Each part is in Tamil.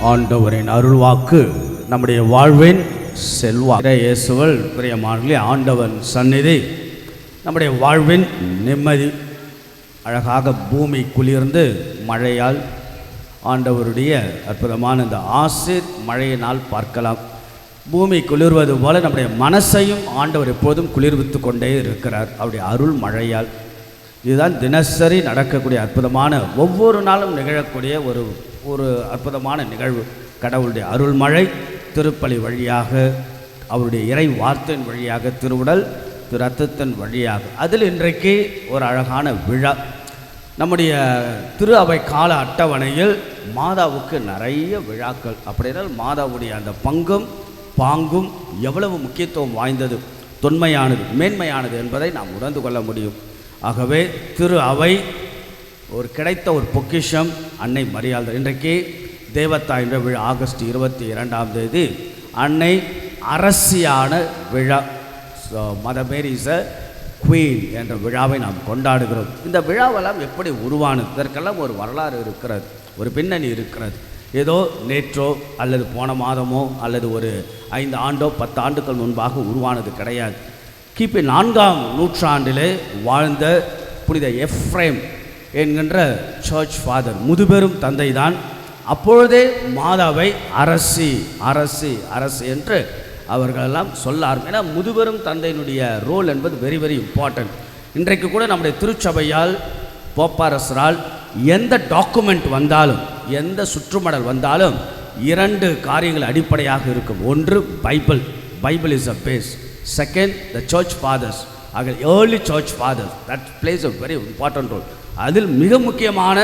ஆண்டவரின் அருள்வாக்கு நம்முடைய வாழ்வின் செல்வா இயேசுவல் பிரியமானே ஆண்டவன் சந்நிதி நம்முடைய வாழ்வின் நிம்மதி. அழகாக பூமி குளிர்ந்து மழையால் ஆண்டவருடைய அற்புதமான இந்த ஆசிர் மழையினால் பார்க்கலாம். பூமி குளிர்வது போல நம்முடைய மனசையும் ஆண்டவர் எப்போதும் குளிர்வித்து கொண்டே இருக்கிறார். அவருடைய அருள் மழையால் இதுதான் தினசரி நடக்கக்கூடிய அற்புதமான ஒவ்வொரு நாளும் நிகழக்கூடிய ஒரு ஒரு அற்புதமான நிகழ்வு. கடவுளுடைய அருள்மழை திருப்பலி வழியாக அவருடைய இறை வார்த்தையின் வழியாக திருவுடல் திரு ரத்தத்தின் வழியாக. அதில் இன்றைக்கு ஒரு அழகான விழா. நம்முடைய திரு அவை கால அட்டவணையில் மாதாவுக்கு நிறைய விழாக்கள். அப்படின்னால் மாதாவுடைய அந்த பங்கும் பாங்கும் எவ்வளவு முக்கியத்துவம் வாய்ந்தது தொன்மையானது மேன்மையானது என்பதை நாம் உணர்ந்து கொள்ள முடியும். ஆகவே திரு அவை ஒரு கிடைத்த ஒரு பொக்கிஷம் அன்னை மரியாதை இன்றைக்கு தேவத்தா என்ற விழா ஆகஸ்ட் இருபத்தி இரண்டாம் தேதி அன்னை அரசியான விழா ஸோ மத மேரி இஸ் அ குவீன் என்ற விழாவை நாம் கொண்டாடுகிறோம். இந்த விழாவெல்லாம் எப்படி உருவானது? இதற்கெல்லாம் ஒரு வரலாறு இருக்கிறது ஒரு பின்னணி இருக்கிறது. ஏதோ நேற்றோ அல்லது போன மாதமோ அல்லது ஒரு ஐந்து ஆண்டோ பத்து ஆண்டுகள் முன்பாக உருவானது கிடையாது. கிபி நான்காம் நூற்றாண்டிலே வாழ்ந்த புனித எஃப்ரேம் என்கின்ற சர்ச் ஃபாதர் முதுபெரும் தந்தை தான் அப்பொழுதே மாதாவை அரசி அரசி அரசு என்று அவர்களெல்லாம் சொல்ல ஆரம்பி ஏன்னா முதுபெரும் தந்தையினுடைய ரோல் என்பது வெரி வெரி இம்பார்ட்டன்ட் இன்றைக்கு கூட நம்முடைய திருச்சபையால் போப்பாரசரால் எந்த டாக்குமெண்ட் வந்தாலும் எந்த சுற்றுமடல் வந்தாலும் இரண்டு காரியங்கள் அடிப்படையாக இருக்கும். ஒன்று Bible Bible is a base second the church fathers ஆக early church fathers that plays a very important role அதில் மிக முக்கியமான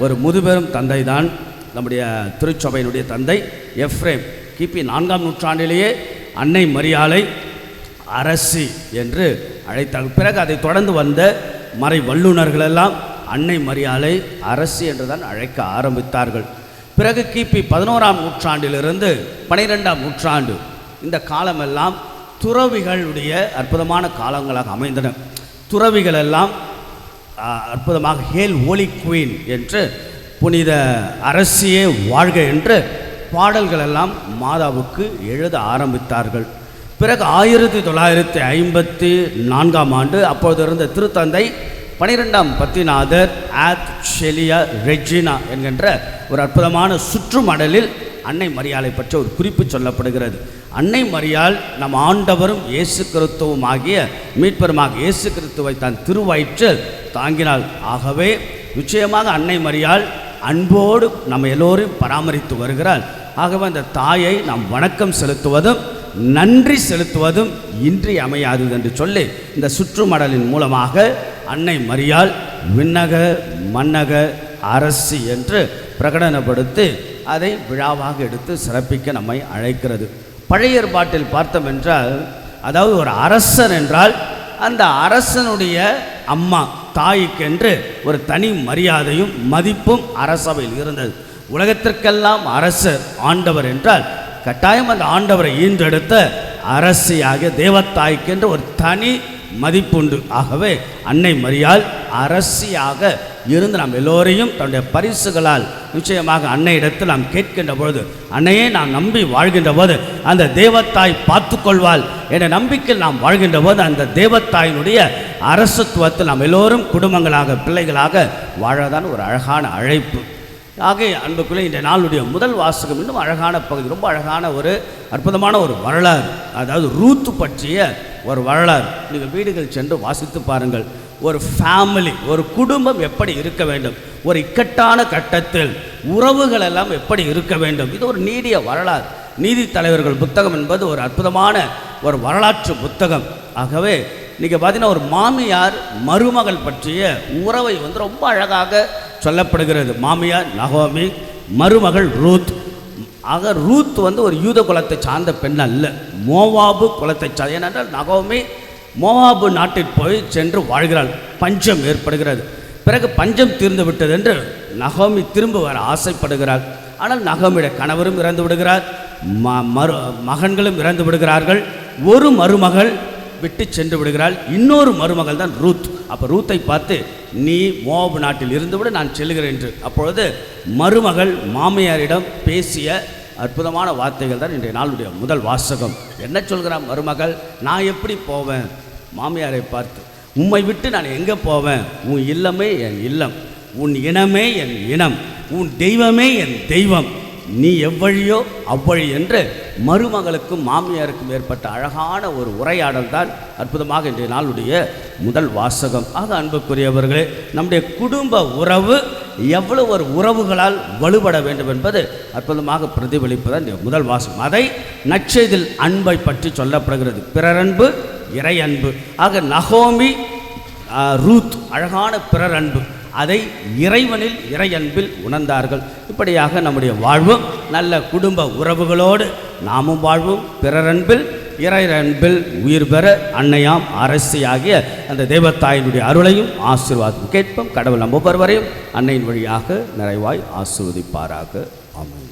ஒரு முதுபெரும் தந்தை தான் நம்முடைய திருச்சபையினுடைய தந்தை எஃப்ரேம் கிபி நான்காம் நூற்றாண்டிலேயே அன்னை மரியாலை அரசி என்று அழைத்தார்கள் பிறகு அதை தொடர்ந்து வந்த மறை வல்லுநர்களெல்லாம் அன்னை மரியாலை அரசி என்று தான் அழைக்க ஆரம்பித்தார்கள். பிறகு கிபி பதினோராம் நூற்றாண்டிலிருந்து பனிரெண்டாம் நூற்றாண்டு இந்த காலமெல்லாம் துறவிகளுடைய அற்புதமான காலங்களாக அமைந்தன. துறவிகள் எல்லாம் அற்புதமாக ஹேல் ஓலி குயின் என்று புனித அரசியே வாழ்க என்று பாடல்கள் எல்லாம் மாதாவுக்கு எழுத ஆரம்பித்தார்கள். பிறகு ஆயிரத்தி தொள்ளாயிரத்தி ஐம்பத்தி நான்காம் ஆண்டு அப்போது இருந்த திருத்தந்தை பனிரெண்டாம் பத்திநாதர் ஆத் ஷெலியா ரெஜினா என்கின்ற ஒரு அற்புதமான சுற்றுமடலில் அன்னை மரியாதை பற்றி ஒரு குறிப்பு சொல்லப்படுகிறது. அன்னை மரியால் நம் ஆண்டவரும் இயேசு கிறிஸ்துவும் ஆகிய மீட்பருமாக இயேசு கிறிஸ்துவை தன் திருவயிற்றில் தாங்கினாள் ஆகவே நிச்சயமாக அன்னை மரியால் அன்போடு நம்ம எல்லோரும் பராமரித்து வருகிறாள் ஆகவே அந்த தாயை நாம் வணக்கம் செலுத்துவதும் நன்றி செலுத்துவதும் இன்றி அமையாது என்று சொல்லி இந்த சுற்றுமடலின் மூலமாக அன்னை மரியால் விண்ணக மன்னக அரசி என்று பிரகடனப்படுத்தி அதை விழாவாக எடுத்து சிறப்பிக்க நம்மை அழைக்கிறது. பழைய ஏற்பாட்டில் பார்த்தோம் என்றால் அதாவது ஒரு அரசன் என்றால் அந்த அரசனுடைய அம்மா தாய்க்கென்று ஒரு தனி மரியாதையும் மதிப்பும் அரசவையில் இருந்தது. உலகத்திற்கெல்லாம் அரசர் ஆண்டவர் என்றால் கட்டாயம் அந்த ஆண்டவரை ஈன்றெடுத்த அரசியாக தேவத்தாய்க்கென்று ஒரு தனி மதிப்புண்டு. ஆகவே அன்னை மரியால் அரசியாக இருந்து நாம் எல்லோரையும் தன்னுடைய பரிசுகளால் நிச்சயமாக அன்னையிடத்தில் நாம் கேட்கின்ற பொழுது அன்னையே நாம் நம்பி வாழ்கின்ற போது அந்த தேவத்தாய் பார்த்து கொள்வாள் என்ற நம்பிக்கையில் நாம் வாழ்கின்ற போது அந்த தேவத்தாயினுடைய அரசத்துவத்தில் நாம் எல்லோரும் குடும்பங்களாக பிள்ளைகளாக வாழதான் ஒரு அழகான அழைப்பு. ஆக அன்புக்குள்ளே இந்த நாளுடைய முதல் வாசகம் இன்னும் அழகான பகுதி ரொம்ப அழகான ஒரு அற்புதமான ஒரு வரலாறு அதாவது ரூத்து பற்றிய ஒரு வரலாறு. நீங்கள் வீடுகள் சென்று வாசித்து பாருங்கள். ஒரு ஃபேமிலி ஒரு குடும்பம் எப்படி இருக்க வேண்டும்? ஒரு இக்கட்டான கட்டத்தில் உறவுகள் எல்லாம் எப்படி இருக்க வேண்டும்? இது ஒரு நீடிய வரலாறு. நீதி தலைவர்கள் புத்தகம் என்பது ஒரு அற்புதமான ஒரு வரலாற்று புத்தகம். ஆகவே நீங்கள் பார்த்தீங்கன்னா ஒரு மாமியார் மருமகள் பற்றிய உறவை வந்து ரொம்ப அழகாக சொல்லப்படுகிறது. மாமியார் நகோமி மருமகள் ரூத். ஆக ரூத் வந்து ஒரு யூத குலத்தை சார்ந்த பெண் அல்ல. மோவாபு குலத்தை சார்ந்த ஏனென்றால் நகோமி மோவாபு நாட்டில் போய் சென்று வாழ்கிறாள். பஞ்சம் ஏற்படுகிறது. பிறகு பஞ்சம் தீர்ந்து விட்டது என்று நகோமி திரும்ப வர ஆசைப்படுகிறாள். ஆனால் நகோமியுடைய கணவரும் இறந்து விடுகிறார். ம மரு மகன்களும் இறந்து விடுகிறார்கள். ஒரு மருமகள் விட்டு சென்று விடுகிறாள். இன்னொரு மருமகள் தான் ரூத். அப்போ ரூத்தை பார்த்து நீ மோவாபு நாட்டில் இருந்துவிட நான் செல்கிறேன் என்று. அப்பொழுது மருமகள் மாமியாரிடம் பேசிய அற்புதமான வார்த்தைகள் தான் இன்றைய நாளுடைய முதல் வாசகம். என்ன சொல்கிறான் மருமகள்? நான் எப்படி போவேன்? மாமியாரை பார்த்து உம்மை விட்டு நான் எங்கே போவேன்? உன் இல்லமே என் இல்லம். உன் இனமே என் இனம். உன் தெய்வமே என் தெய்வம். நீ எவ்வழியோ அவ்வழி என்று மருமகளுக்கும் மாமியாருக்கும் ஏற்பட்ட அழகான ஒரு உரையாடல் தான் அற்புதமாக இன்றைய நாளுடைய முதல் வாசகம். ஆக அன்புக்குரியவர்களே நம்முடைய குடும்ப உறவு எவ்வளவு ஒரு உறவுகளால் வலுபட வேண்டும் என்பது அற்புதமாக பிரதிபலிப்பதான் முதல் வாசம் அதை நச்செய்தில் அன்பை பற்றி சொல்லப்படுகிறது. பிறரன்பு இறை அன்பு ஆக நகோமி ரூத் அழகான பிறர் அன்பு அதை இறைவனில் இறை அன்பில் உணர்ந்தார்கள். இப்படியாக நம்முடைய வாழ்வும் நல்ல குடும்ப உறவுகளோடு நாமும் வாழ்வும். பிறர் அன்பில் இறை அன்பில் உயிர் பெற அன்னையாம் அரசியாகிய அந்த தேவத்தாயினுடைய அருளையும் ஆசீர்வாதம் கேட்போம். கடவுள் நம்ம அன்னையின் வழியாக நிறைவாய் ஆசீர்வதிப்பாராக. ஆமாம்